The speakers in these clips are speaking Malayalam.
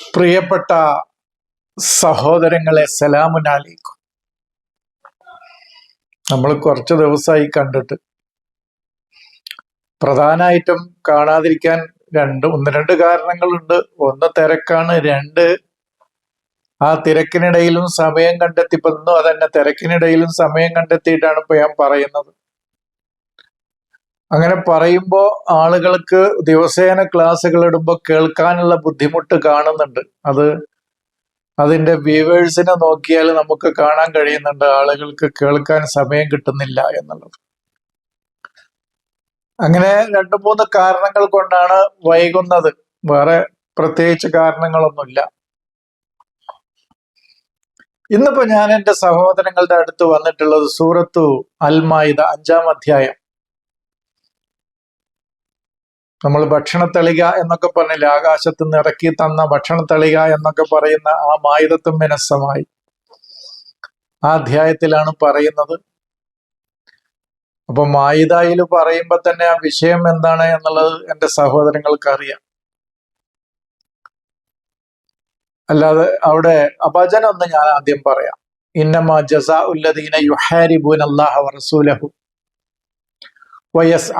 പ്രിയപ്പെട്ട സഹോദരങ്ങളെ സലാമുനാലേക്കും നമ്മൾ കുറച്ച് ദിവസമായി കണ്ടിട്ട് പ്രധാനമായിട്ടും കാണാതിരിക്കാൻ രണ്ട് ഒന്ന് രണ്ട് കാരണങ്ങളുണ്ട്. ഒന്ന് തിരക്കാണ് രണ്ട് ആ തിരക്കിനിടയിലും സമയം കണ്ടെത്തി ഇപ്പൊ അതന്നെ തിരക്കിനിടയിലും സമയം കണ്ടെത്തിയിട്ടാണ് ഇപ്പൊ ഞാൻ പറയുന്നത്. അങ്ങനെ പറയുമ്പോൾ ആളുകൾക്ക് ദിവസേന ക്ലാസ്സുകൾ ഇടുമ്പോൾ കേൾക്കാനുള്ള ബുദ്ധിമുട്ട് കാണുന്നുണ്ട്. അത് അതിന്റെ വ്യൂവേഴ്സിനെ നോക്കിയാൽ നമുക്ക് കാണാൻ കഴിയുന്നുണ്ട് ആളുകൾക്ക് കേൾക്കാൻ സമയം കിട്ടുന്നില്ല എന്നുള്ളത്. അങ്ങനെ രണ്ടു മൂന്ന് കാരണങ്ങൾ കൊണ്ടാണ് വൈകുന്നത്. വേറെ പ്രത്യേകിച്ച് കാരണങ്ങളൊന്നുമില്ല. ഇന്നിപ്പോ ഞാൻ എന്റെ സഹോദരങ്ങളുടെ അടുത്ത് വന്നിട്ടുള്ളത് സൂറത്തു അൽമായിദ അഞ്ചാം അധ്യായം. നമ്മൾ ഭക്ഷണത്തളിക എന്നൊക്കെ പറഞ്ഞില്ല ആകാശത്ത് നിന്ന് ഇറക്കി തന്ന ഭക്ഷണത്തളിക എന്നൊക്കെ പറയുന്ന ആ മായുധത്വം മിനസ്സമായി ആ അധ്യായത്തിലാണ് പറയുന്നത്. അപ്പൊ മായുധയിൽ പറയുമ്പോ തന്നെ ആ വിഷയം എന്താണ് എന്നുള്ളത് എന്റെ സഹോദരങ്ങൾക്ക് അറിയാം അല്ലാതെ അവിടെ അപജനം ഒന്ന് ഞാൻ ആദ്യം പറയാം. ഇന്നമ ജസാ ഉല്ലദീന യുഹാരിബൂൻ അല്ലാഹ വറസൂലഹു വയസ്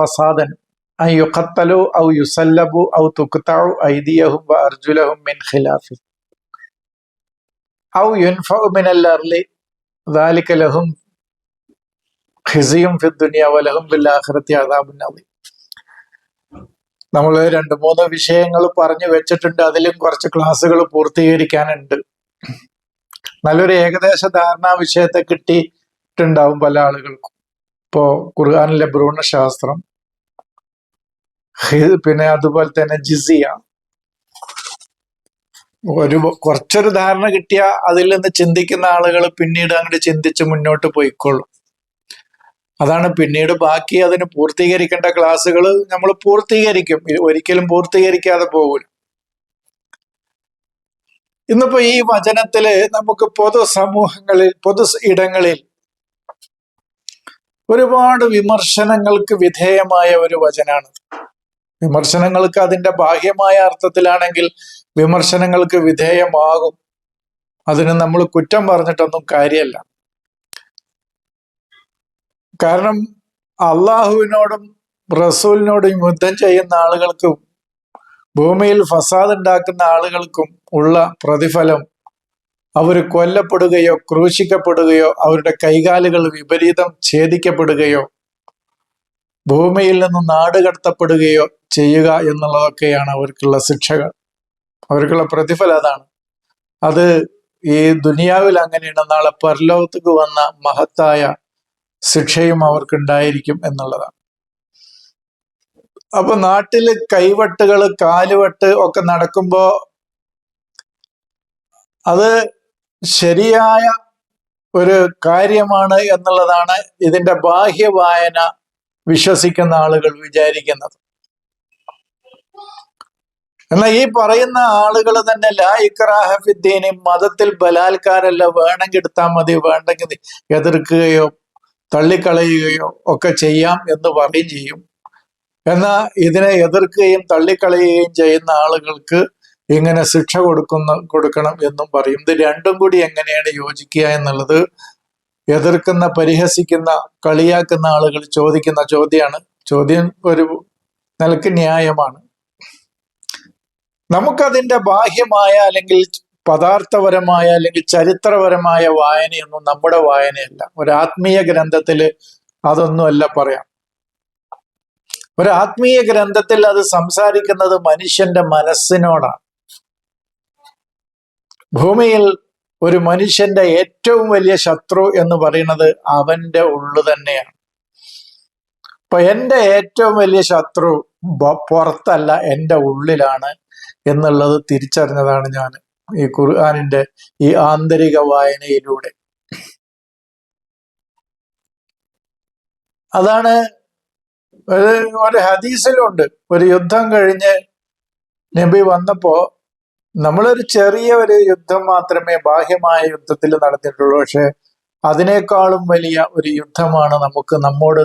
ഫസാദൻ. യുഖത്തലു ഔ യുസല്ലബു ഔ തുഖ്തഉ ഐദിയഹും വഅർജുലഹും മിൻ ഖിലാഫി ഔ യുൻഫഉ മിനൽ അർളി ذلك ലഹും ഖിസിയും ഫി ദുനിയ വലഹും ബിൽ ആഖിറതി അദാബുൻ അദീം നമ്മൾ രണ്ട് മൂന്ന് വിഷയങ്ങൾ പറഞ്ഞു വെച്ചിട്ടുണ്ട് അതിലും കുറച്ച് ക്ലാസ്സുകൾ പൂർത്തീകരിക്കാനുണ്ട് നല്ലൊരു ഏകദേശ ധാരണ വിഷയത്തെ കിട്ടിയിട്ടുണ്ടാവും പല ആളുകൾക്കും ഇപ്പോ ഖുർആാനിലെ ഭ്രൂണശാസ്ത്രം ഹി- പിന്നെ അതുപോലെ തന്നെ ജിസിയ. ഒരു കുറച്ചൊരു ധാരണ കിട്ടിയ അതിൽ നിന്ന് ചിന്തിക്കുന്ന ആളുകൾ പിന്നീട് അങ്ങോട്ട് ചിന്തിച്ച് മുന്നോട്ട് പോയിക്കൊള്ളും. അതാണ് പിന്നീട് ബാക്കി അതിന് പൂർത്തീകരിക്കേണ്ട ക്ലാസ്സുകൾ നമ്മൾ പൂർത്തീകരിക്കും. ഒരിക്കലും പൂർത്തീകരിക്കാതെ പോകില്ല ഇന്നിപ്പോ ഈ വചനത്തിൽ നമുക്ക് പൊതു സമൂഹങ്ങളിൽ പൊതു ഇടങ്ങളിൽ ഒരുപാട് വിമർശനങ്ങൾക്ക് വിധേയമായ ഒരു വചനാണ് വിമർശനങ്ങൾക്ക് അതിന്റെ ബാഹ്യമായ അർത്ഥത്തിലാണെങ്കിൽ വിമർശനങ്ങൾക്ക് വിധേയമാകും. അതിന് നമ്മൾ കുറ്റം പറഞ്ഞിട്ടൊന്നും കാര്യമല്ല. കാരണം അള്ളാഹുവിനോടും റസൂലിനോടും യുദ്ധം ചെയ്യുന്ന ആളുകൾക്കും ഭൂമിയിൽ ഫസാദ് ഉണ്ടാക്കുന്ന ആളുകൾക്കും ഉള്ള പ്രതിഫലം അവർ കൊല്ലപ്പെടുകയോ ക്രൂശിക്കപ്പെടുകയോ അവരുടെ കൈകാലുകൾ വിപരീതം ഛേദിക്കപ്പെടുകയോ ഭൂമിയിൽ നിന്ന് നാട് കടത്തപ്പെടുകയോ ചെയ്യുക എന്നുള്ളതൊക്കെയാണ് അവർക്കുള്ള ശിക്ഷകൾ. അവർക്കുള്ള പ്രതിഫലം അതാണ്. അത് ഈ ദുനിയാവിൽ അങ്ങനെയാണ്. നാളെ പരലോകത്തേക്ക് വന്ന മഹത്തായ ശിക്ഷയും അവർക്കുണ്ടായിരിക്കും എന്നുള്ളതാണ്. അപ്പൊ നാട്ടിൽ കൈവട്ടുകൾ കാലുവെട്ട് ഒക്കെ നടക്കുമ്പോ അത് ശരിയായ ഒരു കാര്യമാണ് എന്നുള്ളതാണ് ഇതിന്റെ ബാഹ്യ വായന വിശ്വസിക്കുന്ന ആളുകൾ വിചാരിക്കുന്നത്. എന്നാൽ ഈ പറയുന്ന ആളുകൾ തന്നെ ലാ ഇക്രാഹ ഫിദ്ദീനി മതത്തിൽ ബലാൽക്കാരല്ല വേണമെങ്കിൽ എടുത്താൽ മതി വേണ്ടെങ്കിൽ എതിർക്കുകയോ തള്ളിക്കളയുകയോ ഒക്കെ ചെയ്യാം എന്ന് പറയും ചെയ്യും. എന്നാൽ ഇതിനെ എതിർക്കുകയും തള്ളിക്കളയുകയും ചെയ്യുന്ന ആളുകൾക്ക് ഇങ്ങനെ ശിക്ഷ കൊടുക്കുന്ന കൊടുക്കണം എന്നും പറയും. ഇത് രണ്ടും കൂടി എങ്ങനെയാണ് യോജിക്കുക എന്നുള്ളത് എതിർക്കുന്ന പരിഹസിക്കുന്ന കളിയാക്കുന്ന ആളുകൾ ചോദിക്കുന്ന ചോദ്യമാണ് ചോദ്യം ഒരു നിലയ്ക്ക് ന്യായമാണ്. നമുക്കതിന്റെ ബാഹ്യമായ അല്ലെങ്കിൽ പദാർത്ഥപരമായ അല്ലെങ്കിൽ ചരിത്രപരമായ വായനയൊന്നും നമ്മുടെ വായനയല്ല. ഒരു ആത്മീയ ഗ്രന്ഥത്തിൽ അതൊന്നുമല്ല പറയാം. ഒരു ആത്മീയ ഗ്രന്ഥത്തിൽ അത് സംസാരിക്കുന്നത് മനുഷ്യന്റെ മനസ്സിനോടാണ്. ഭൂമിയിൽ ഒരു മനുഷ്യന്റെ ഏറ്റവും വലിയ ശത്രു എന്ന് പറയുന്നത് അവന്റെ ഉള്ളു തന്നെയാണ്. അപ്പൊ എന്റെ ഏറ്റവും വലിയ ശത്രു പുറത്തല്ല എന്റെ ഉള്ളിലാണ് എന്നുള്ളത് തിരിച്ചറിഞ്ഞതാണ് ഞാൻ ഈ ഖുർആാനിന്റെ ഈ ആന്തരിക വായനയിലൂടെ. അതാണ് ഒരു ഹദീസിലുണ്ട്. ഒരു യുദ്ധം കഴിഞ്ഞ് നബി വന്നപ്പോ നമ്മളൊരു ചെറിയ ഒരു യുദ്ധം മാത്രമേ ബാഹ്യമായ യുദ്ധത്തിൽ നടന്നിട്ടുള്ളൂ. പക്ഷെ അതിനേക്കാളും വലിയ ഒരു യുദ്ധമാണ് നമുക്ക് നമ്മോട്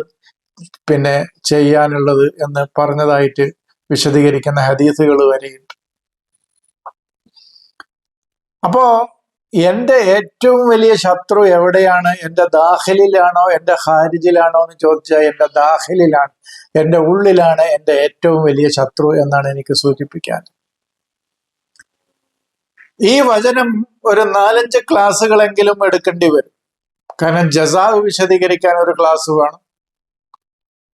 പിന്നെ ചെയ്യാനുള്ളത് എന്ന് പറഞ്ഞതായിട്ട് വിശദീകരിക്കുന്ന ഹദീസുകൾ വരെയുണ്ട്. അപ്പോ എന്റെ ഏറ്റവും വലിയ ശത്രു എവിടെയാണ്? എന്റെ ദാഖിലിലാണോ? എന്റെ ഹാരിജിലാണോ എന്ന് ചോദിച്ചാൽ എന്റെ ദാഖിലിലാണ്. എന്റെ ഉള്ളിലാണ് എന്റെ ഏറ്റവും വലിയ ശത്രു എന്നാണ് എനിക്ക് സൂചിപ്പിക്കാൻ. ഈ വചനം ഒരു നാലഞ്ച് ക്ലാസ്സുകളെങ്കിലും എടുക്കേണ്ടി വരും. കാരണം ജസാവ് വിശദീകരിക്കാൻ ഒരു ക്ലാസ് വേണം.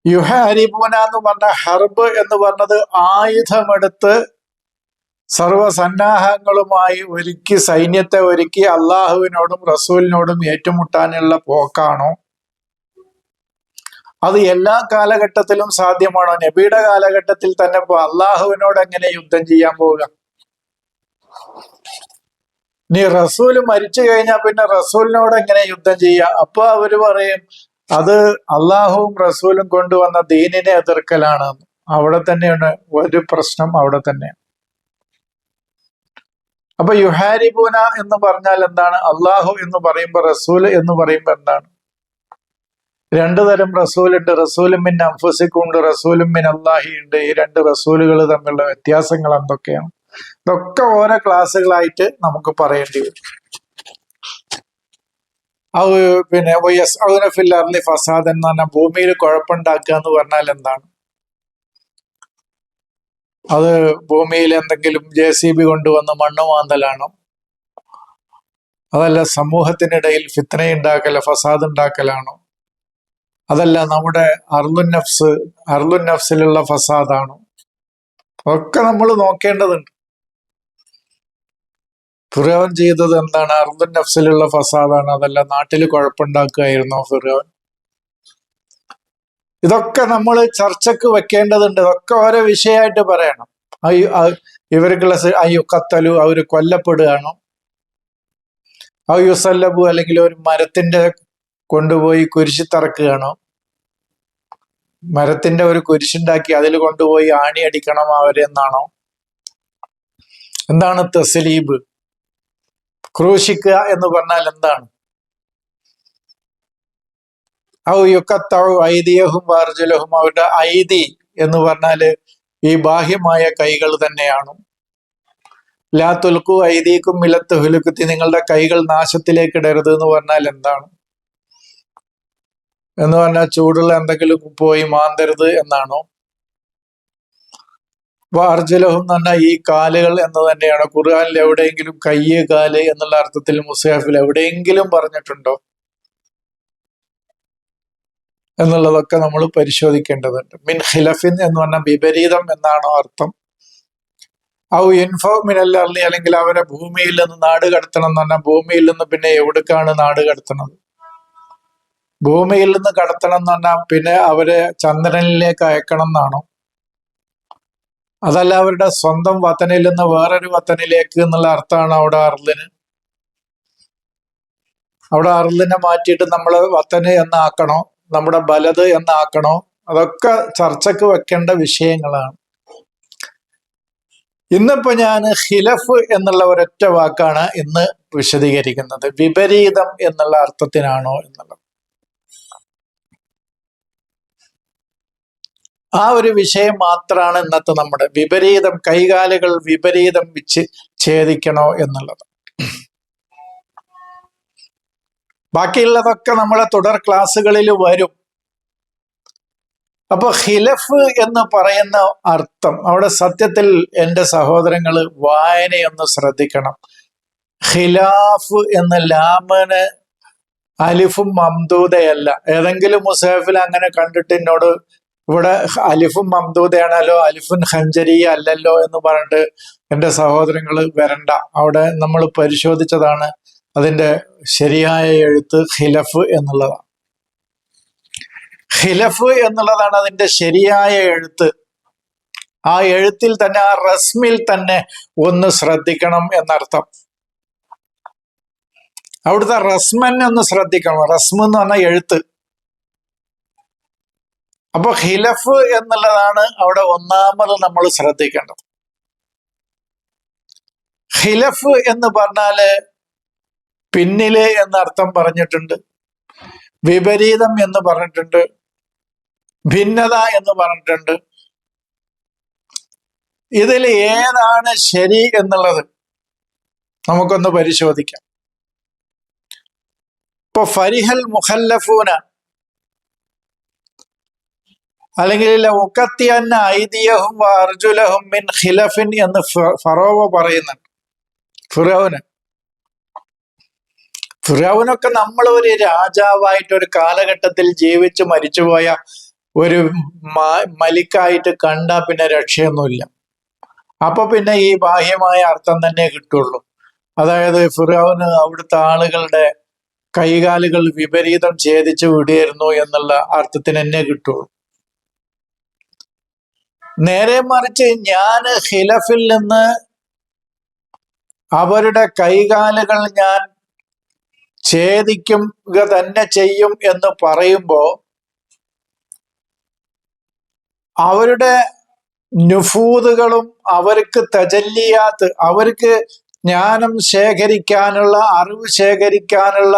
യുഹ ഹരിപൂന എന്ന് പറഞ്ഞ ഹർബ് എന്ന് പറഞ്ഞത് ആയുധമെടുത്ത് സർവസന്നാഹങ്ങളുമായി ഒരുക്കി സൈന്യത്തെ ഒരുക്കി അള്ളാഹുവിനോടും റസൂലിനോടും ഏറ്റുമുട്ടാനുള്ള പോക്കാണോ? അത് എല്ലാ കാലഘട്ടത്തിലും സാധ്യമാണോ? നബിയുടെ കാലഘട്ടത്തിൽ തന്നെ അള്ളാഹുവിനോട് എങ്ങനെ യുദ്ധം ചെയ്യാൻ പോവുക? നീ റസൂൽ മരിച്ചു കഴിഞ്ഞാൽ പിന്നെ റസൂലിനോട് എങ്ങനെ യുദ്ധം ചെയ്യുക അപ്പൊ അവർ പറയും അത് അള്ളാഹുവും റസൂലും കൊണ്ടുവന്ന ദീനിനെ എതിർക്കലാണ്. അവിടെ തന്നെയാണ് ഒരു പ്രശ്നം അവിടെ തന്നെയാണ് അപ്പൊ യുഹാരിബൂന എന്ന് പറഞ്ഞാൽ എന്താണ്? അള്ളാഹു എന്ന് പറയുമ്പോൾ റസൂൽ എന്ന് പറയുമ്പോൾ എന്താണ്? രണ്ടു തരം റസൂലുണ്ട്. റസൂലും മിൻ അംഫുസിക്കുണ്ട് റസൂലും മിൻ അള്ളാഹി ഉണ്ട്. ഈ രണ്ട് റസൂലുകൾ തമ്മിലുള്ള വ്യത്യാസങ്ങൾ എന്തൊക്കെയാണ്? ഇതൊക്കെ ഓരോ ക്ലാസ്സുകളായിട്ട് നമുക്ക് പറയേണ്ടി വരും. അത് പിന്നെ വയസ് അതിനെ ഫില്ലർലി ഫസാദ് എന്ന് പറഞ്ഞാൽ ഭൂമിയിൽ കുഴപ്പമുണ്ടാക്കുക എന്ന് പറഞ്ഞാൽ എന്താണ്? അത് ഭൂമിയിൽ എന്തെങ്കിലും ജെ സി ബി കൊണ്ടുവന്ന് മണ്ണ് മാന്തലാണോ? അതല്ല സമൂഹത്തിനിടയിൽ ഫിത്തനയുണ്ടാക്കല ഫസാദ് ഉണ്ടാക്കലാണോ? അതല്ല നമ്മുടെ അർലുൻ നഫ്സ് അർലുൻ നഫ്സിലുള്ള ഫസാദാണോ? ഒക്കെ നമ്മൾ നോക്കേണ്ടതുണ്ട്. ഫിറോൻ ചെയ്തത് എന്താണ്? അർദ്ധൻ നഫ്സിലുള്ള ഫസാദാണ്. അതല്ല നാട്ടിൽ കുഴപ്പമുണ്ടാക്കുകയായിരുന്നോ ഫിറോൻ ഇതൊക്കെ നമ്മൾ ചർച്ചക്ക് വെക്കേണ്ടതുണ്ട്. ഇതൊക്കെ ഓരോ വിഷയമായിട്ട് പറയണം. അയ്യോ ഇവർക്കുള്ള അയ്യോ കത്തലു അവർ കൊല്ലപ്പെടുകയാണോ. യുസല്ലബു അല്ലെങ്കിൽ ഒരു മരത്തിന്റെ കൊണ്ടുപോയി കുരിശി തറക്കുകയാണോ. മരത്തിന്റെ ഒരു കുരിശുണ്ടാക്കി അതിൽ കൊണ്ടുപോയി ആണി അടിക്കണം അവരെന്നാണോ? എന്താണ് തസ്ലീബ്? ക്രൂശിക്കുക എന്ന് പറഞ്ഞാൽ എന്താണ്? ഔ യുക്കത്തൗ ഐതിയഹും വാർജലഹും അവരുടെ ഐതി എന്ന് പറഞ്ഞാൽ ഈ ബാഹ്യമായ കൈകൾ തന്നെയാണ്. ലാ തുൽക്കു ഐതിക്കും മിലത്ത് ഹുലുക്കുത്തി നിങ്ങളുടെ കൈകൾ നാശത്തിലേക്ക് ഇടരുത് എന്ന് പറഞ്ഞാൽ എന്താണ്? എന്ന് പറഞ്ഞാൽ ചൂടുള്ള എന്തെങ്കിലും പോയി മാന്തരുത് എന്നാണോ? വാർജലഹും എന്ന് പറഞ്ഞാൽ ഈ കാലുകൾ എന്ന് തന്നെയാണ്. ഖുർആാനിൽ എവിടെയെങ്കിലും കയ്യ് കാൽ എന്നുള്ള അർത്ഥത്തിൽ മുസാഫിൽ എവിടെയെങ്കിലും പറഞ്ഞിട്ടുണ്ടോ? എന്നുള്ളതൊക്കെ നമ്മൾ പരിശോധിക്കേണ്ടതുണ്ട്. മിൻ ഹിലഫിൻ എന്ന് പറഞ്ഞാൽ വിപരീതം എന്നാണോ അർത്ഥം. ഔ ഇൻഫോ മിനല്ലി അല്ലെങ്കിൽ അവരെ ഭൂമിയിൽ നിന്ന് നാട് കടത്തണം എന്ന് പറഞ്ഞാൽ ഭൂമിയിൽ നിന്ന് പിന്നെ എവിടേക്കാണ് നാട് കടത്തണത് ഭൂമിയിൽ നിന്ന് കടത്തണം എന്ന് പറഞ്ഞാൽ പിന്നെ അവരെ ചന്ദ്രനിലേക്ക് അയക്കണം എന്നാണോ? അതല്ല അവരുടെ സ്വന്തം വത്തനിൽ നിന്ന് വേറൊരു വത്തനിലേക്ക് എന്നുള്ള അർത്ഥമാണ് അവിടെ അർലിന്. അവിടെ അർലിനെ മാറ്റിയിട്ട് നമ്മൾ വത്തന് എന്നാക്കണോ? നമ്മുടെ ബലത് എന്നാക്കണോ? അതൊക്കെ ചർച്ചക്ക് വെക്കേണ്ട വിഷയങ്ങളാണ്. ഇന്നിപ്പോ ഞാൻ ഹിലഫ് എന്നുള്ള ഒരൊറ്റ വാക്കാണ് ഇന്ന് വിശദീകരിക്കുന്നത്. വിപരീതം എന്നുള്ള അർത്ഥത്തിനാണോ എന്നുള്ളത്. ആ ഒരു വിഷയം മാത്രമാണ് ഇന്നത്തെ നമ്മുടെ വിപരീതം കൈകാലുകൾ വിപരീതം വെച്ച് ഛേദിക്കണോ എന്നുള്ളത്. ബാക്കിയുള്ളതൊക്കെ നമ്മളെ തുടർ ക്ലാസ്സുകളിൽ വരും. അപ്പൊ ഹിലഫ് എന്ന് പറയുന്ന അർത്ഥം അവിടെ സത്യത്തിൽ എന്റെ സഹോദരങ്ങൾ വായനയൊന്ന് ശ്രദ്ധിക്കണം. ഖിലാഫ് എന്ന ലാമന് അലിഫും മംദൂദയല്ല. ഏതെങ്കിലും മുസാഫിൽ അങ്ങനെ കണ്ടിട്ട് എന്നോട് ഇവിടെ അലിഫും മംദൂദയാണല്ലോ അലിഫുൻ ഹഞ്ചരി അല്ലല്ലോ എന്ന് പറഞ്ഞിട്ട് എന്റെ സഹോദരങ്ങൾ വരണ്ട. അവിടെ നമ്മൾ പരിശോധിച്ചതാണ് അതിന്റെ ശരിയായ എഴുത്ത് ഖിലഫ് എന്നുള്ളതാണ്. ഖിലഫ് എന്നുള്ളതാണ് അതിന്റെ ശരിയായ എഴുത്ത്. ആ എഴുത്തിൽ തന്നെ ആ റസ്മിൽ തന്നെ ഒന്ന് ശ്രദ്ധിക്കണം എന്നർത്ഥം. അവിടുത്തെ റസ്മൻ ഒന്ന് ശ്രദ്ധിക്കണം. റസ്മെന്ന് പറഞ്ഞ എഴുത്ത്. അപ്പൊ ഖിലഫ് എന്നുള്ളതാണ് അവിടെ ഒന്നാമത് നമ്മൾ ശ്രദ്ധിക്കേണ്ടത്. ഖിലഫ് എന്ന് പറഞ്ഞാൽ പിന്നിൽ എന്നർത്ഥം പറഞ്ഞിട്ടുണ്ട് വിപരീതം എന്ന് പറഞ്ഞിട്ടുണ്ട് ഭിന്നത എന്ന് പറഞ്ഞിട്ടുണ്ട്. ഇതിൽ ഏതാണ് ശരി എന്നുള്ളത് നമുക്കൊന്ന് പരിശോധിക്കാം. ഇപ്പൊ ഫരിഹൽ മുഖല്ലഫൂന അല്ലെങ്കിൽ ഐതിയഹും അർജുലഹും മിൻ ഖിലഫിൻ എന്ന് ഫറോവ പറയുന്നുണ്ട് ഫിറോവിന് ഫിറോവിനൊക്കെ നമ്മൾ ഒരു രാജാവായിട്ട് ഒരു കാലഘട്ടത്തിൽ ജീവിച്ച് മരിച്ചുപോയ ഒരു മലിക്കായിട്ട് കണ്ടാ പിന്നെ രക്ഷയൊന്നുമില്ല. അപ്പൊ പിന്നെ ഈ ബാഹ്യമായ അർത്ഥം തന്നെ കിട്ടുള്ളൂ. അതായത് ഫിറോവിന് അവിടുത്തെ ആളുകളുടെ കൈകാലുകൾ വിപരീതം ഛേദിച്ചു വിടുകയായിരുന്നു എന്നുള്ള അർത്ഥത്തിന് തന്നെ കിട്ടുള്ളൂ. നേരെ മറിച്ച് ഞാൻ ഖിലഫിൽ നിന്ന് അവരുടെ കൈകാലുകൾ ഞാൻ ഛേദിക്കുക തന്നെ ചെയ്യും എന്ന് പറയുമ്പോ അവരുടെ നുഫൂതുകളും അവർക്ക് തജല്ലിയാത്ത് അവർക്ക് ജ്ഞാനം ശേഖരിക്കാനുള്ള അറിവ് ശേഖരിക്കാനുള്ള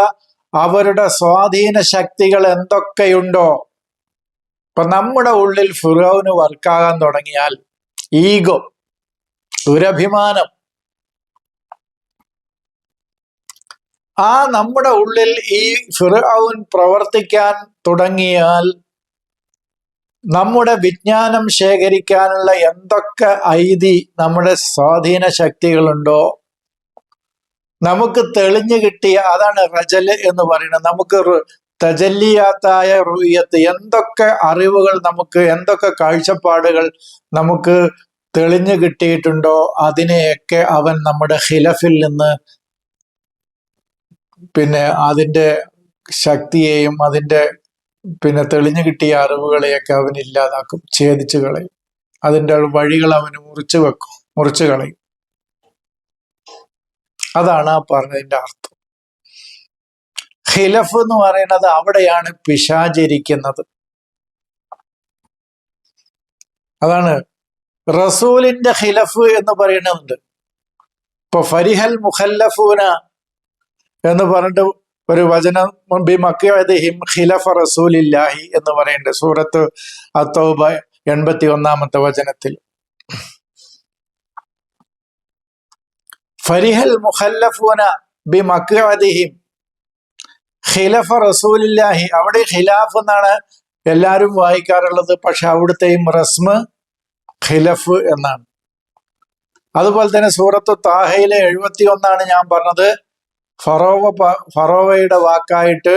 അവരുടെ സ്വാധീന ശക്തികൾ എന്തൊക്കെയുണ്ടോ ഇപ്പൊ നമ്മുടെ ഉള്ളിൽ ഫുറോവിന് വർക്കാകാൻ തുടങ്ങിയാൽ ഈഗോ ദുരഭിമാനം. ആ നമ്മുടെ ഉള്ളിൽ ഈ ഫിറൌൻ പ്രവർത്തിക്കാൻ തുടങ്ങിയാൽ നമ്മുടെ വിജ്ഞാനം ശേഖരിക്കാനുള്ള എന്തൊക്കെ ഐതി നമ്മുടെ സ്വാധീന ശക്തികളുണ്ടോ? നമുക്ക് തെളിഞ്ഞു കിട്ടിയ അതാണ് റജൽ എന്ന് പറയുന്നത്. നമുക്ക് തജല്ലിയാത്തായ റുയ്യത്ത് എന്തൊക്കെ അറിവുകൾ നമുക്ക് എന്തൊക്കെ കാഴ്ചപ്പാടുകൾ നമുക്ക് തെളിഞ്ഞു കിട്ടിയിട്ടുണ്ടോ അതിനെയൊക്കെ അവൻ നമ്മുടെ ഖിലഫിൽ നിന്ന് പിന്നെ അതിന്റെ ശക്തിയെയും അതിന്റെ പിന്നെ തെളിഞ്ഞു കിട്ടിയ അറിവുകളെയൊക്കെ അവൻ ഇല്ലാതാക്കും ഛേദിച്ചു കളയും. അതിന്റെ വഴികൾ അവന് മുറിച്ചു വെക്കും മുറിച്ചു കളയും. അതാണ് ആ പറഞ്ഞതിന്റെ അർത്ഥം. ഖിലഫ് എന്ന് പറയുന്നത് അവിടെയാണ് പിശാചരിക്കുന്നത്. അതാണ് റസൂലിന്റെ ഖിലഫ് എന്ന് പറയുന്നുണ്ട് ഇപ്പൊ ഫരിഹൽ മുഖല്ലഫൂന എന്ന് പറഞ്ഞിട്ട് ഒരു വചനം ബി മക്കഹിം ഖിലഫ റസൂലില്ലാഹി എന്ന് പറയുന്നുണ്ട്. സൂറത്ത് അത്തൗബ എൺപത്തി ഒന്നാമത്തെ വചനത്തിൽ. ഫരിഹൽ മുഖല്ലഫൂന ബി മക്കഹിം ഖിലഫ റസൂലില്ലാഹി. അവിടെ ഖിലാഫ് എന്നാണ് എല്ലാവരും വായിക്കാറുള്ളത്. പക്ഷെ അവിടുത്തെയും റസ്മ് ഖിലഫ് എന്നാണ്. അതുപോലെ തന്നെ സൂറത്ത് താഹയിലെ എഴുപത്തി ഒന്നാണ് ഞാൻ പറഞ്ഞത്. ഫറോവ ഫറോവയുടെ വാക്കായിട്ട്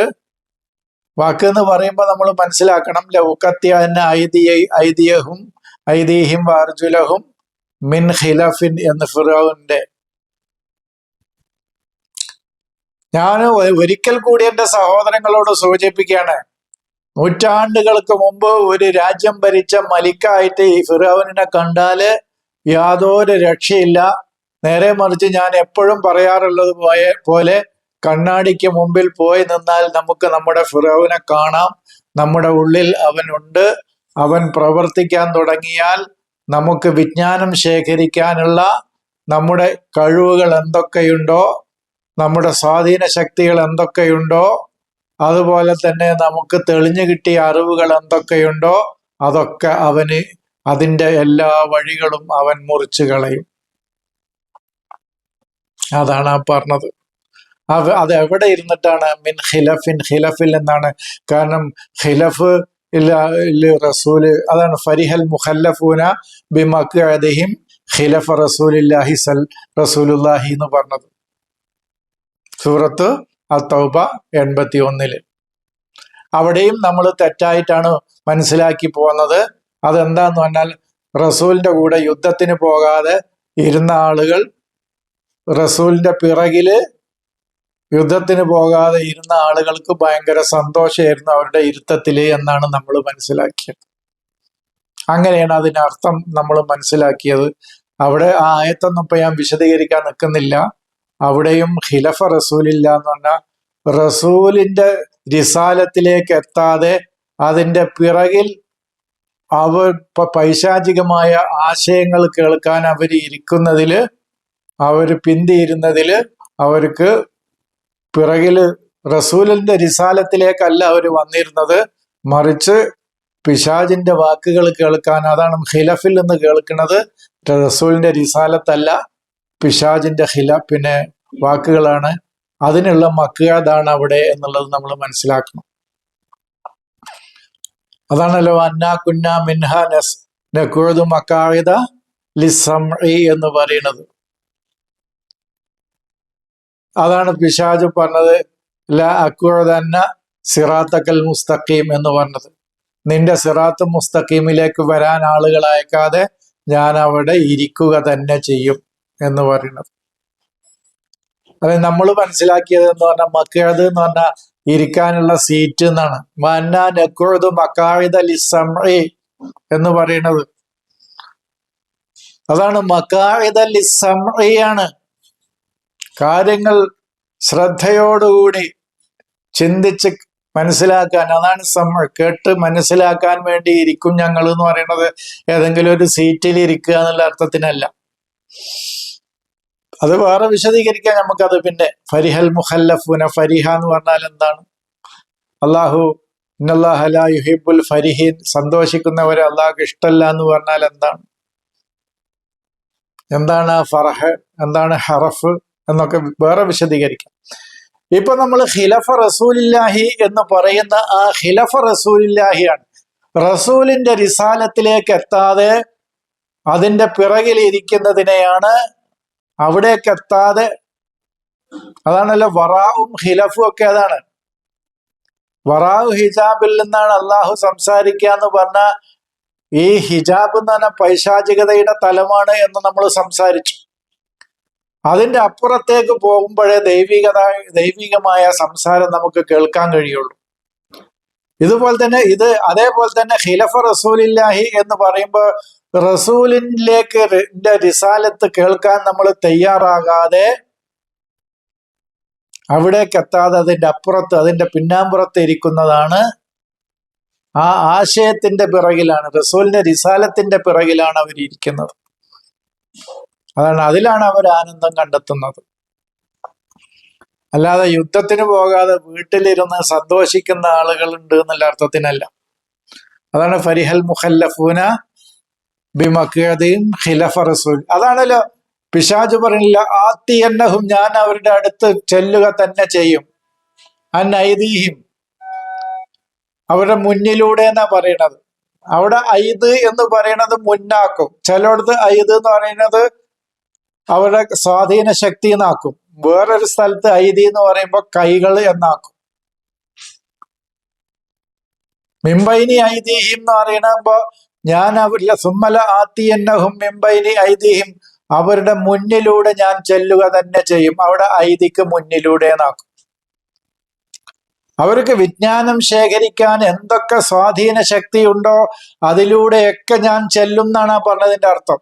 വാക്ക് എന്ന് പറയുമ്പോൾ നമ്മൾ മനസ്സിലാക്കണം. ലൗക്കത്യ ഐതിയ ഐതിയഹും ഐതിഹ്യം വാർജുലഹും മിൻ ഖിലഫിൻ എന്ന് ഫിറോവിന്റെ ഞാൻ ഒരിക്കൽ കൂടി എന്റെ സഹോദരങ്ങളോട് സൂചിപ്പിക്കുകയാണ്. നൂറ്റാണ്ടുകൾക്ക് മുമ്പ് ഒരു രാജ്യം ഭരിച്ച മലിക്കായിട്ട് ഈ ഫിറോവിനെ കണ്ടാൽ യാതൊരു രക്ഷയില്ല. നേരെ മറിച്ച് ഞാൻ എപ്പോഴും പറയാറുള്ളത് പോയ പോലെ കണ്ണാടിക്ക് മുമ്പിൽ പോയി നിന്നാൽ നമുക്ക് നമ്മുടെ ഫിറോവിനെ കാണാം. നമ്മുടെ ഉള്ളിൽ അവനുണ്ട് അവൻ പ്രവർത്തിക്കാൻ തുടങ്ങിയാൽ നമുക്ക് വിജ്ഞാനം ശേഖരിക്കാനുള്ള നമ്മുടെ കഴിവുകൾ എന്തൊക്കെയുണ്ടോ നമ്മുടെ സ്വാധീന ശക്തികൾ എന്തൊക്കെയുണ്ടോ അതുപോലെ തന്നെ നമുക്ക് തെളിഞ്ഞു കിട്ടിയ അറിവുകൾ എന്തൊക്കെയുണ്ടോ അതൊക്കെ അവന് അതിന്റെ എല്ലാ വഴികളും അവൻ മുറിച്ചു കളയും. അതാണ് ആ പറഞ്ഞത്. അവ അത് എവിടെ ഇരുന്നിട്ടാണ്? മിൻ ഖിലഫിൻ ഖിലഫിൽ എന്നാണ് കാരണം ഖിലഫ് റസൂൽ അതാണ് ഫരിഹൽ മുഖല്ലഫൂന ബിമക്കഹിം ഖിലഫ റസൂലില്ലാഹി സൽ റസൂലുല്ലാഹി എന്ന് പറഞ്ഞത്. സൂറത്ത് അത്തൗബ എൺപത്തി ഒന്നിൽ അവിടെയും നമ്മൾ തെറ്റായിട്ടാണ് മനസ്സിലാക്കി പോകുന്നത്. അതെന്താന്ന് പറഞ്ഞാൽ റസൂലിന്റെ കൂടെ യുദ്ധത്തിന് പോകാതെ ഇരുന്ന ആളുകൾ റസൂലിന്റെ പിറകിൽ യുദ്ധത്തിന് പോകാതെ ഇരുന്ന ആളുകൾക്ക് ഭയങ്കര സന്തോഷമായിരുന്നു അവരുടെ ഇരുത്തത്തിൽ എന്നാണ് നമ്മൾ മനസ്സിലാക്കിയത്. അങ്ങനെയാണ് അതിന്റെ അർത്ഥം നമ്മൾ മനസ്സിലാക്കിയത്. അവിടെ ആ ആയത്തൊന്നും ഇപ്പൊ ഞാൻ വിശദീകരിക്കാൻ നിൽക്കുന്നില്ല. അവിടെയും ഖിലഫ റസൂലില്ല എന്ന് പറഞ്ഞാൽ റസൂലിന്റെ റിസാലത്തിലേക്ക് എത്താതെ അതിന്റെ പിറകിൽ അവർ പൈശാചികമായ ആശയങ്ങൾ കേൾക്കാൻ അവർ ഇരിക്കുന്നതിൽ അവർ പിന്തിയിരുന്നതിൽ അവർക്ക് പിറകിൽ റസൂലിന്റെ റിസാലത്തിലേക്കല്ല അവർ വന്നിരുന്നത്. മറിച്ച് പിശാജിന്റെ വാക്കുകൾ കേൾക്കാൻ അതാണ് ഖിലഫിൽ നിന്ന് കേൾക്കുന്നത്. റസൂലിന്റെ റിസാലത്തല്ല. പിശാജിന്റെ ഹില പിന്നെ വാക്കുകളാണ് അതിനുള്ള മക്കാതാണ് അവിടെ എന്നുള്ളത് നമ്മൾ മനസ്സിലാക്കണം. അതാണല്ലോ അന്ന കുന്ന മിൻഹ നസ് നക്കുഴതു മക്കാവിത ലിസംഇ എന്ന് പറയുന്നത്. അതാണ് പിശാജ് പറഞ്ഞത് ല അക്കുഴതന്ന സിറാത്തക്കൽ മുസ്തഖീം എന്ന് പറഞ്ഞത്. നിന്റെ സിറാത്ത് മുസ്തഖീമിലേക്ക് വരാൻ ആളുകൾ അയക്കാതെ ഞാൻ അവിടെ ഇരിക്കുക തന്നെ ചെയ്യും. എന്ന് പറയുന്നത്. അതായത് നമ്മൾ മനസ്സിലാക്കിയത് എന്ന് പറഞ്ഞാൽ മക്കേത് എന്ന് പറഞ്ഞാൽ ഇരിക്കാനുള്ള സീറ്റ് എന്നാണ്. മന്ന നെക്കുഴത് മക്കാവിത ലിസംഇ എന്ന് പറയുന്നത്. അതാണ് മക്കാവിത ലിസംഇ ആണ്. കാര്യങ്ങൾ ശ്രദ്ധയോടുകൂടി ചിന്തിച്ച് മനസ്സിലാക്കാൻ അതാണ് സമ കേട്ട് മനസ്സിലാക്കാൻ വേണ്ടി ഇരിക്കും ഞങ്ങൾ എന്ന് പറയുന്നത് ഏതെങ്കിലും ഒരു സീറ്റിൽ ഇരിക്കുക എന്നുള്ള അർത്ഥത്തിനല്ല. അത് വേറെ വിശദീകരിക്കാൻ നമുക്കത് പിന്നെ ഫരിഹൽ മുഹല്ലഫുന ഫരിഹ എന്ന് പറഞ്ഞാൽ എന്താണ്? അള്ളാഹു ഇന്നല്ലാഹല യുഹിബുൽ ഫരിഹീൻ. സന്തോഷിക്കുന്നവരെ അള്ളാഹുക്ക് ഇഷ്ടമല്ല എന്ന് പറഞ്ഞാൽ എന്താണ്? എന്താണ് ഫറഹ്? എന്താണ് ഹറഫ്? എന്നൊക്കെ വേറെ വിശദീകരിക്കാം. ഇപ്പൊ നമ്മൾ ഖിലഫ റസൂലില്ലാഹി എന്ന് പറയുന്ന ആ ഖിലഫ റസൂലില്ലാഹിയാണ്. റസൂലിന്റെ റിസാലത്തിലേക്ക് എത്താതെ അതിന്റെ പിറകിൽ ഇരിക്കുന്നതിനെയാണ് അവിടേക്ക് എത്താതെ അതാണല്ലോ വറാവും ഹിലഫും ഒക്കെ അതാണ്. വറാവ് ഹിജാബിൽ നിന്നാണ് അള്ളാഹു സംസാരിക്കുക എന്ന് പറഞ്ഞ ഈ ഹിജാബ് എന്ന് പറഞ്ഞ പൈശാചികതയുടെ തലമാണ് എന്ന് നമ്മൾ സംസാരിച്ചു. അതിന്റെ അപ്പുറത്തേക്ക് പോകുമ്പോഴേ ദൈവികത ദൈവികമായ സംസാരം നമുക്ക് കേൾക്കാൻ കഴിയുള്ളൂ. ഇതുപോലെ തന്നെ ഇത് അതേപോലെ തന്നെ ഖിലഫ റസൂലില്ലാഹി എന്ന് പറയുമ്പോൾ റസൂലിലേക്ക് റിസാലത്ത് കേൾക്കാൻ നമ്മൾ തയ്യാറാകാതെ അവിടേക്ക് എത്താതെ അതിന്റെ അപ്പുറത്ത് അതിന്റെ പിന്നാമ്പുറത്ത് ഇരിക്കുന്നതാണ് ആ ആശയത്തിന്റെ പിറകിലാണ് റസൂലിന്റെ റിസാലത്തിന്റെ പിറകിലാണ് അവർ ഇരിക്കുന്നത്. അതാണ് അതിലാണ് അവർ ആനന്ദം കണ്ടെത്തുന്നത്. അല്ലാതെ യുദ്ധത്തിന് പോകാതെ വീട്ടിലിരുന്ന് സന്തോഷിക്കുന്ന ആളുകളുണ്ട് എന്നുള്ള അർത്ഥത്തിനല്ല. അതാണ് ഫരിഹൽ മുഖല്ലഫൂന ബിമക്കീം ഖിലഫ റസൂൽ. അതാണല്ലോ. പിശാജ് പറയുന്നില്ല ആത്തി എന്നഹും ഞാൻ അവരുടെ അടുത്ത് ചെല്ലുക തന്നെ ചെയ്യും. അൻ ഐദീഹിം അവരുടെ മുന്നിലൂടെ എന്നാ പറയണത്? അവിടെ ഐദ് എന്ന് പറയുന്നത് മുന്നാക്കും. ചിലയിടത്ത് ഐദ് എന്ന് പറയുന്നത് അവരുടെ സ്വാധീന ശക്തി എന്നാക്കും. വേറൊരു സ്ഥലത്ത് ഐതി എന്ന് പറയുമ്പോൾ കൈകൾ എന്നാക്കും. മിംബൈനി ഐതിഹ്യം എന്ന് പറയുമ്പോ ഞാൻ അവരിലെ സുമ്മല ആത്തിയന്നഹും മിമ്പൈനി ഐതിഹ്യം അവരുടെ മുന്നിലൂടെ ഞാൻ ചെല്ലുക തന്നെ ചെയ്യും. അവിടെ ഐതിക്ക് മുന്നിലൂടെ നാക്കും. അവർക്ക് വിജ്ഞാനം ശേഖരിക്കാൻ എന്തൊക്കെ സ്വാധീന ശക്തി ഉണ്ടോ അതിലൂടെയൊക്കെ ഞാൻ ചെല്ലും എന്നാണ് ആ പറഞ്ഞതിന്റെ അർത്ഥം.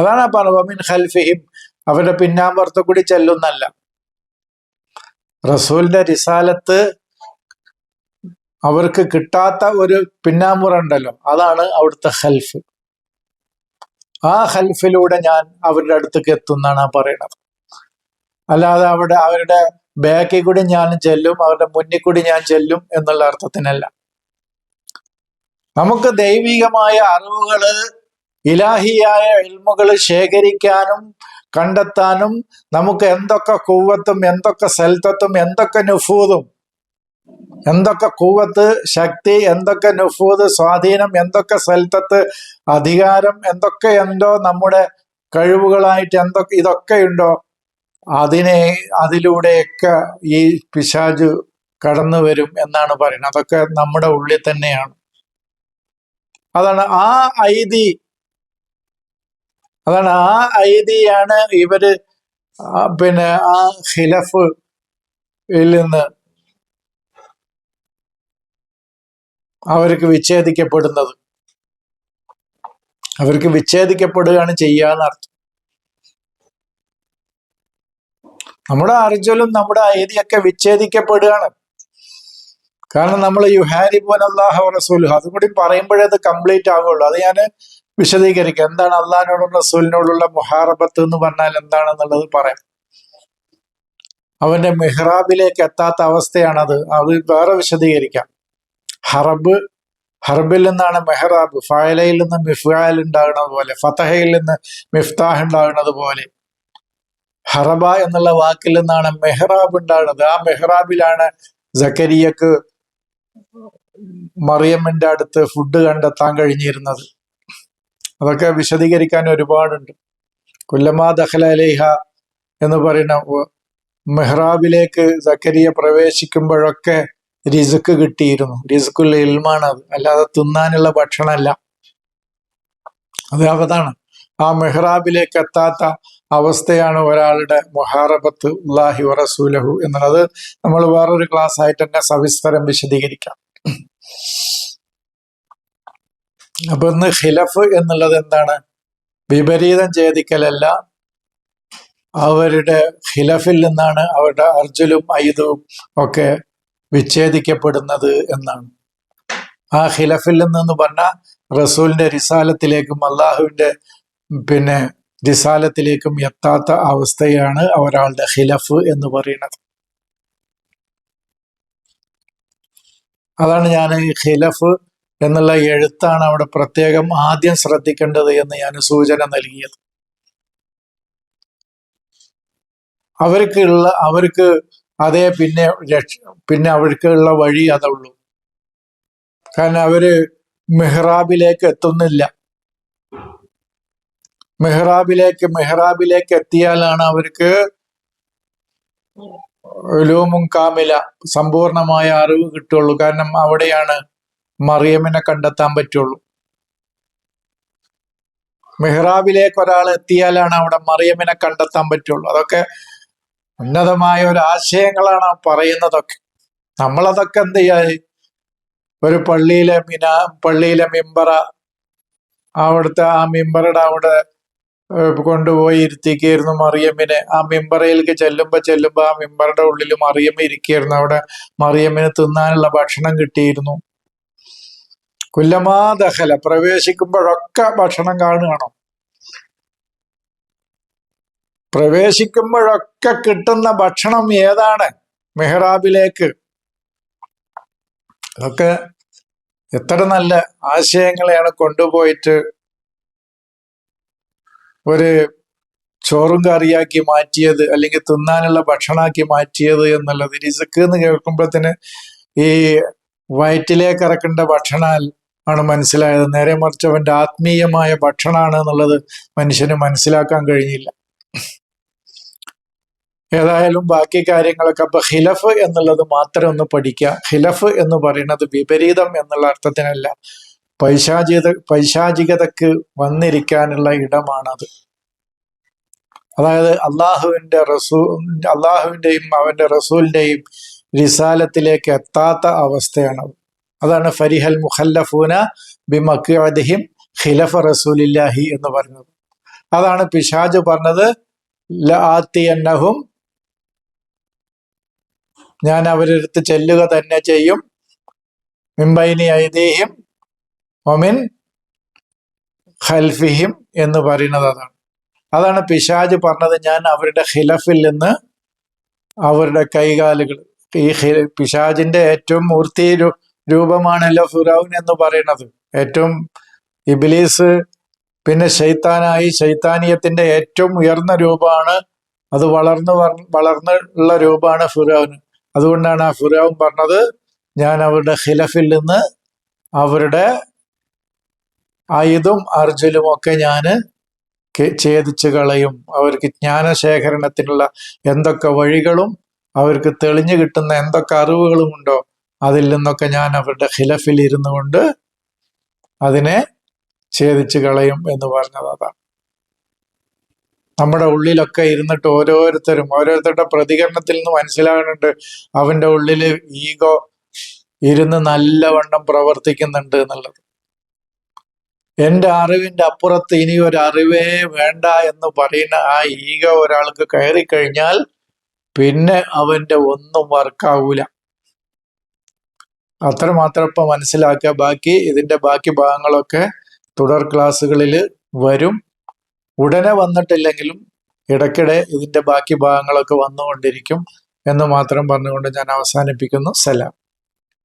അതാണ് പറഞ്ഞത്. ഖൽഫിഹിം. അവരുടെ പിന്നാമ്പുറത്ത് കൂടി ചെല്ലുന്നല്ല. റസൂലിന്റെ റിസാലത്ത് അവർക്ക് കിട്ടാത്ത ഒരു പിന്നാമ്പുറ ഉണ്ടല്ലോ. അതാണ് അവിടുത്തെ ഹെൽഫ് ആ ഹെൽഫിലൂടെ ഞാൻ അവരുടെ അടുത്തേക്ക് എത്തുന്നാണ് ആ പറയുന്നത്. അല്ലാതെ അവിടെ അവരുടെ ബാക്കിൽ കൂടി ഞാൻ ചെല്ലും അവരുടെ മുന്നിൽ കൂടി ഞാൻ ചെല്ലും എന്നുള്ള അർത്ഥത്തിനല്ല. നമുക്ക് ദൈവികമായ അറിവുകൾ ഇലാഹിയായ ഇൽമുകൾ ശേഖരിക്കാനും കണ്ടെത്താനും നമുക്ക് എന്തൊക്കെ കൂവത്തും എന്തൊക്കെ സെൽത്തത്തും എന്തൊക്കെ നുഫൂതും എന്തൊക്കെ കൂവത്ത് ശക്തി എന്തൊക്കെ നുഫൂത് സ്വാധീനം എന്തൊക്കെ സൽത്തത്ത് അധികാരം എന്തൊക്കെ എന്തോ നമ്മുടെ കഴിവുകളായിട്ട് എന്തൊക്കെ ഇതൊക്കെ ഉണ്ടോ അതിനെ അതിലൂടെയൊക്കെ ഈ പിശാജ് കടന്നു വരും എന്നാണ് പറയുന്നത്. അതൊക്കെ നമ്മുടെ ഉള്ളിൽ തന്നെയാണ്. അതാണ് ആ ഐതി. അതാണ് ആ ഐതിയാണ് ഇവർ പിന്നെ ആ ഖിലഫ് നിന്ന് അവർക്ക് വിച്ഛേദിക്കപ്പെടുന്നത്. അവർക്ക് വിച്ഛേദിക്കപ്പെടുകയാണ് ചെയ്യാന്നർത്ഥം നമ്മുടെ അർജുനും നമ്മുടെ ഐതിയൊക്കെ വിച്ഛേദിക്കപ്പെടുകയാണ്. കാരണം നമ്മൾ യുഹാരിബുൻ അള്ളാഹു റസൂൽ അതും കൂടി പറയുമ്പോഴേ അത് കംപ്ലീറ്റ് ആവുള്ളൂ അത് ഞാൻ വിശദീകരിക്കാം. എന്താണ് അള്ളാഹിനോടും റസൂലിനോടുള്ള മുഹാറബത്ത് എന്ന് പറഞ്ഞാൽ എന്താണെന്നുള്ളത് പറയാം. അവന്റെ മെഹ്റാബിലേക്ക് എത്താത്ത അവസ്ഥയാണത്. അത് വേറെ വിശദീകരിക്കാം. ഹറബ് ഹർബിൽ നിന്നാണ് മെഹ്റാബ് ഫായലയിൽ നിന്ന് മിഫ്ആൽ ഉണ്ടാകുന്നത് പോലെ ഫതഹയിൽ നിന്ന് മിഫ്താഹ് ഉണ്ടാകുന്നത് പോലെ. ഹറബ എന്നുള്ള വാക്കിൽ നിന്നാണ് മെഹ്റാബ് ഉണ്ടാകുന്നത്. ആ മെഹ്റാബിലാണ് ജക്കരിയക്ക് മറിയമ്മിന്റെ അടുത്ത് ഫുഡ് കണ്ടെത്താൻ കഴിഞ്ഞിരുന്നത്. അതൊക്കെ വിശദീകരിക്കാൻ ഒരുപാടുണ്ട്. കുല്ലമാ ദഹല അലേഹ എന്ന് പറയുന്ന മെഹ്റാബിലേക്ക് സക്കരിയ പ്രവേശിക്കുമ്പോഴൊക്കെ റിസുക്ക് കിട്ടിയിരുന്നു. റിസുക്കുള്ള ഇൽമാണ് അത്. അല്ലാതെ തിന്നാനുള്ള ഭക്ഷണമല്ല. അത് അതാണ് ആ മെഹ്റാബിലേക്ക് എത്താത്ത അവസ്ഥയാണ് ഒരാളുടെ മൊഹാറബത്ത് ഉല്ലാഹി വറസൂലഹു എന്നുള്ളത് നമ്മൾ വേറൊരു ക്ലാസ് ആയിട്ട് തന്നെ സവിസ്തരം വിശദീകരിക്കാം. അപ്പൊ ഇന്ന് ഖിലഫ് എന്നുള്ളത് എന്താണ്? വിപരീതം ഛേദിക്കലല്ല. അവരുടെ ഖിലഫിൽ നിന്നാണ് അവരുടെ അർജുലും ഐദവും ഒക്കെ വിച്ഛേദിക്കപ്പെടുന്നത് എന്നാണ്. ആ ഖിലഫിൽ നിന്നെന്ന് പറഞ്ഞാൽ റസൂലിന്റെ റിസാലത്തിലേക്കും അള്ളാഹുവിന്റെ പിന്നെ റിസാലത്തിലേക്കും എത്താത്ത അവസ്ഥയാണ് ഒരാളുടെ ഖിലഫ് എന്ന് പറയുന്നത്. അതാണ് ഞാൻ ഈ ഖിലഫ് എന്നുള്ള എഴുത്താണ് അവിടെ പ്രത്യേകം ആദ്യം ശ്രദ്ധിക്കേണ്ടത് എന്ന് ഞാൻ സൂചന നൽകിയത്. അവർക്കുള്ള അവർക്ക് അതേ പിന്നെ രക്ഷ പിന്നെ അവർക്കുള്ള വഴി അതുള്ളൂ കാരണം അവർ മെഹ്റാബിലേക്ക് എത്തുന്നില്ല. മെഹ്റാബിലേക്ക് മെഹ്റാബിലേക്ക് എത്തിയാലാണ് അവർക്ക് ലൂമും കാമില സമ്പൂർണമായ അറിവ് കിട്ടുള്ളൂ കാരണം അവിടെയാണ് മറിയമ്മിനെ കണ്ടെത്താൻ പറ്റുള്ളൂ മെഹ്റാബിലേക്ക് ഒരാൾ എത്തിയാലാണ് അവിടെ മറിയമ്മിനെ കണ്ടെത്താൻ പറ്റുള്ളൂ അതൊക്കെ ഉന്നതമായ ഒരു ആശയങ്ങളാണ് പറയുന്നതൊക്കെ. നമ്മളതൊക്കെ എന്ത് ചെയ്യാതെ ഒരു പള്ളിയിലെ മിന പള്ളിയിലെ മിമ്പറ അവിടുത്തെ ആ മിമ്പറുടെ അവിടെ കൊണ്ടുപോയി ഇരുത്തിക്കായിരുന്നു മറിയമ്മിനെ. ആ മിമ്പറയിലേക്ക് ചെല്ലുമ്പോ ചെല്ലുമ്പോ ആ മിമ്പറുടെ ഉള്ളിൽ മറിയമ്മ ഇരിക്കുകയായിരുന്നു അവിടെ മറിയമ്മിന് തിന്നാനുള്ള ഭക്ഷണം കിട്ടിയിരുന്നു. കുല്ലമാ ദഹല പ്രവേശിക്കുമ്പോഴൊക്കെ ഭക്ഷണം കാണുകയാണോ. പ്രവേശിക്കുമ്പോഴൊക്കെ കിട്ടുന്ന ഭക്ഷണം ഏതാണ്? മെഹ്റാബിലേക്ക്. അതൊക്കെ എത്ര നല്ല ആശയങ്ങളെയാണ് കൊണ്ടുപോയിട്ട് ഒരു ചോറും കറിയാക്കി മാറ്റിയത് അല്ലെങ്കിൽ തിന്നാനുള്ള ഭക്ഷണമാക്കി മാറ്റിയത് എന്നുള്ളത്. റിസക്ക് എന്ന് കേൾക്കുമ്പോഴത്തേന് ഈ വയറ്റിലേക്ക് ഇറക്കേണ്ട ഭക്ഷണാൽ ആണ് മനസ്സിലായത്. നേരെ മറിച്ച് അവന്റെ ആത്മീയമായ ഭക്ഷണമാണ് എന്നുള്ളത് മനുഷ്യന് മനസ്സിലാക്കാൻ കഴിഞ്ഞില്ല. ഏതായാലും ബാക്കി കാര്യങ്ങളൊക്കെ അപ്പൊ ഖിലഫ് എന്നുള്ളത് മാത്രം ഒന്ന് പഠിക്കുക ഖിലഫ് എന്ന് പറയുന്നത് വിപരീതം എന്നുള്ള അർത്ഥത്തിനല്ല. പൈശാചിക പൈശാചികതക്ക് വന്നിരിക്കാനുള്ള ഇടമാണത്. അതായത് അള്ളാഹുവിന്റെ റസൂ അള്ളാഹുവിന്റെയും അവന്റെ റസൂലിന്റെയും റിസാലത്തിലേക്ക് എത്താത്ത അവസ്ഥയാണത് അതാണ് ഫരിഹൽ മുഖല്ലഫൂന ബിമക്കിഹിം ഖിലഫ റസൂലില്ലാഹി എന്ന് പറഞ്ഞത് അതാണ് പിശാജ് പറഞ്ഞത് ലാത്തിയന്നഹും ഞാൻ അവരെടുത്ത് ചെല്ലുക തന്നെ ചെയ്യും. മിംബൈനി ഐദേഹിം ഒമിൻ ഖൽഫിഹിം എന്ന് പറയുന്നത് അതാണ്. അതാണ് പിശാജ് പറഞ്ഞത് ഞാൻ അവരുടെ ഖിലഫിൽ നിന്ന് അവരുടെ കൈകാലുകൾ. ഈ പിശാജിന്റെ ഏറ്റവും മൂർത്തി രൂപമാണ് ഫുറൌൻ എന്ന് പറയുന്നത്. ഏറ്റവും ഇബിലീസ് പിന്നെ ശൈത്താനായി ശൈത്താനീയത്തിന്റെ ഏറ്റവും ഉയർന്ന രൂപമാണ്. അത് വളർന്നു വളർന്നുള്ള രൂപമാണ് ഫുറൌന്. അതുകൊണ്ടാണ് ആ ഫുറാവും പറഞ്ഞത് ഞാൻ അവരുടെ ഖിലഫിൽ നിന്ന് അവരുടെ ആയുധം അർജുലും ഒക്കെ ഞാൻ ഛേദിച്ചു കളയും. അവർക്ക് ജ്ഞാനശേഖരണത്തിനുള്ള എന്തൊക്കെ വഴികളും അവർക്ക് തെളിഞ്ഞു കിട്ടുന്ന എന്തൊക്കെ അറിവുകളും ഉണ്ടോ അതിൽ നിന്നൊക്കെ ഞാൻ അവരുടെ ഖിലഫിൽ ഇരുന്നു കൊണ്ട് അതിനെ ഛേദിച്ചു കളയും എന്ന് പറഞ്ഞത് അതാണ്. നമ്മുടെ ഉള്ളിലൊക്കെ ഇരുന്നിട്ട് ഓരോരുത്തരും ഓരോരുത്തരുടെ പ്രതികരണത്തിൽ നിന്ന് മനസ്സിലാകുന്നുണ്ട്. അവന്റെ ഉള്ളിൽ ഈഗോ ഇരുന്ന് നല്ലവണ്ണം പ്രവർത്തിക്കുന്നുണ്ട് എന്നുള്ളത്. എന്റെ അറിവിന്റെ അപ്പുറത്ത് ഇനി ഒരു അറിവേ വേണ്ട എന്ന് പറയുന്ന ആ ഈഗോ ഒരാൾക്ക് കയറി കഴിഞ്ഞാൽ പിന്നെ അവന്റെ ഒന്നും വർക്കാവൂല. അത്രമാത്രം ഇപ്പം മനസ്സിലാക്കുക. ബാക്കി ഇതിന്റെ ബാക്കി ഭാഗങ്ങളൊക്കെ തുടർ ക്ലാസ്സുകളിൽ വരും. ഉടനെ വന്നിട്ടില്ലെങ്കിലും ഇടയ്ക്കിടെ ഇതിന്റെ ബാക്കി ഭാഗങ്ങളൊക്കെ വന്നുകൊണ്ടിരിക്കും എന്ന് മാത്രം പറഞ്ഞുകൊണ്ട് ഞാൻ അവസാനിപ്പിക്കുന്നു. സലാം.